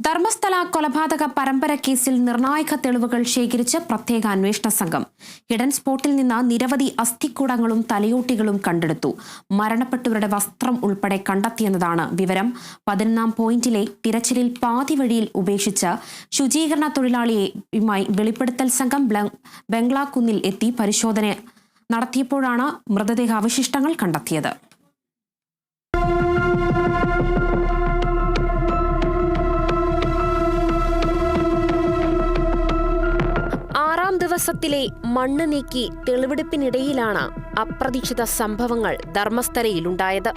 ധർമ്മസ്ഥല കൊലപാതക പരമ്പര കേസിൽ നിർണായക തെളിവുകൾ ശേഖരിച്ച് പ്രത്യേക അന്വേഷണ സംഘം. ഹിഡൻ സ്പോട്ടിൽ നിന്ന് നിരവധി അസ്ഥിക്കൂടങ്ങളും തലയോട്ടികളും കണ്ടെടുത്തു. മരണപ്പെട്ടവരുടെ വസ്ത്രം ഉൾപ്പെടെ കണ്ടെത്തിയെന്നതാണ് വിവരം. പതിനൊന്നാം പോയിന്റിലെ തിരച്ചിലിൽ പാതി വഴിയിൽ ഉപേക്ഷിച്ച് ശുചീകരണ തൊഴിലാളിയുമായി വെളിപ്പെടുത്തൽ സംഘം ബംഗ്ലാകുന്നിൽ എത്തി പരിശോധന നടത്തിയപ്പോഴാണ് മൃതദേഹ അവശിഷ്ടങ്ങൾ കണ്ടെത്തിയത്. ആറാം ദിവസത്തിലെ മണ്ണ് നീക്കി തെളിവെടുപ്പിനിടയിലാണ് അപ്രതീക്ഷിത സംഭവങ്ങൾ ധർമ്മസ്ഥലയിലുണ്ടായത്.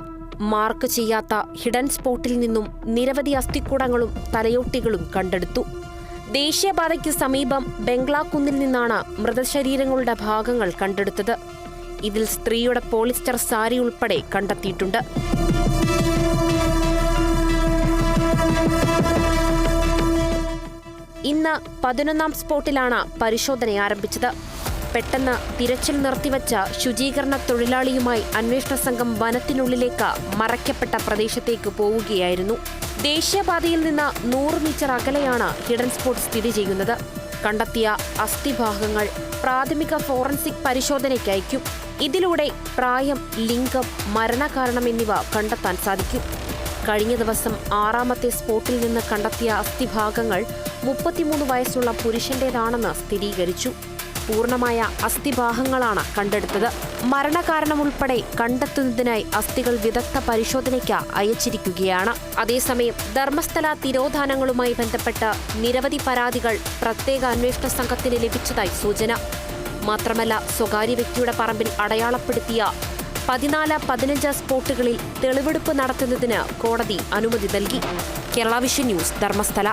മാർക്ക് ചെയ്യാത്ത ഹിഡൻ സ്പോട്ടിൽ നിന്നും നിരവധി അസ്ഥിക്കൂടങ്ങളും തലയോട്ടികളും കണ്ടെടുത്തു. ദേശീയപാതയ്ക്ക് സമീപം ബംഗ്ലാക്കുന്നിൽ നിന്നാണ് മൃതശരീരങ്ങളുടെ ഭാഗങ്ങൾ കണ്ടെടുത്തത്. ഇതിൽ സ്ത്രീയുടെ പോളിസ്റ്റർ സാരി ഉൾപ്പെടെ കണ്ടെത്തിയിട്ടുണ്ട്. ഇന്ന് പതിനൊന്നാം സ്പോട്ടിലാണ് പരിശോധന ആരംഭിച്ചത്. പെട്ടെന്ന് തിരച്ചിൽ നിർത്തിവച്ച ശുചീകരണ തൊഴിലാളിയുമായി അന്വേഷണ സംഘം വനത്തിനുള്ളിലേക്ക് മറയ്ക്കപ്പെട്ട പ്രദേശത്തേക്ക് പോവുകയായിരുന്നു. ദേശീയപാതയിൽ നിന്ന് നൂറ് മീറ്റർ അകലെയാണ് ഹിഡൻ സ്പോട്ട് സ്ഥിതി ചെയ്യുന്നത്. കണ്ടെത്തിയ അസ്ഥിഭാഗങ്ങൾ പ്രാഥമിക ഫോറൻസിക് പരിശോധനയ്ക്ക് അയക്കും ഇതിലൂടെ പ്രായം ലിംഗം മരണകാരണം എന്നിവ കണ്ടെത്താൻ സാധിക്കും. കഴിഞ്ഞ ദിവസം ആറാമത്തെ സ്പോട്ടിൽ നിന്ന് കണ്ടെത്തിയ അസ്ഥിഭാഗങ്ങൾ മുപ്പത്തിമൂന്ന് വയസ്സുള്ള പുരുഷന്റേതാണെന്ന് സ്ഥിരീകരിച്ചു. പൂർണമായ അസ്ഥിഭാഗങ്ങളാണ് കണ്ടെടുത്തത്. മരണകാരണമുൾപ്പെടെ കണ്ടെത്തുന്നതിനായി അസ്ഥികൾ വിദഗ്ധ പരിശോധനയ്ക്ക് അയച്ചിരിക്കുകയാണ്. അതേസമയം ധർമ്മസ്ഥല തിരോധാനങ്ങളുമായി ബന്ധപ്പെട്ട് നിരവധി പരാതികൾ പ്രത്യേക അന്വേഷണ സംഘത്തിന് ലഭിച്ചതായി സൂചന. മാത്രമല്ല സ്വകാര്യ വ്യക്തിയുടെ പറമ്പിൽ അടയാളപ്പെടുത്തിയ പതിനാല് പതിനഞ്ച് സ്പോട്ടുകളിൽ തെളിവെടുപ്പ് നടത്തുന്നതിന് കോടതി അനുമതി നൽകി. Kerala vision news Dharmasthala.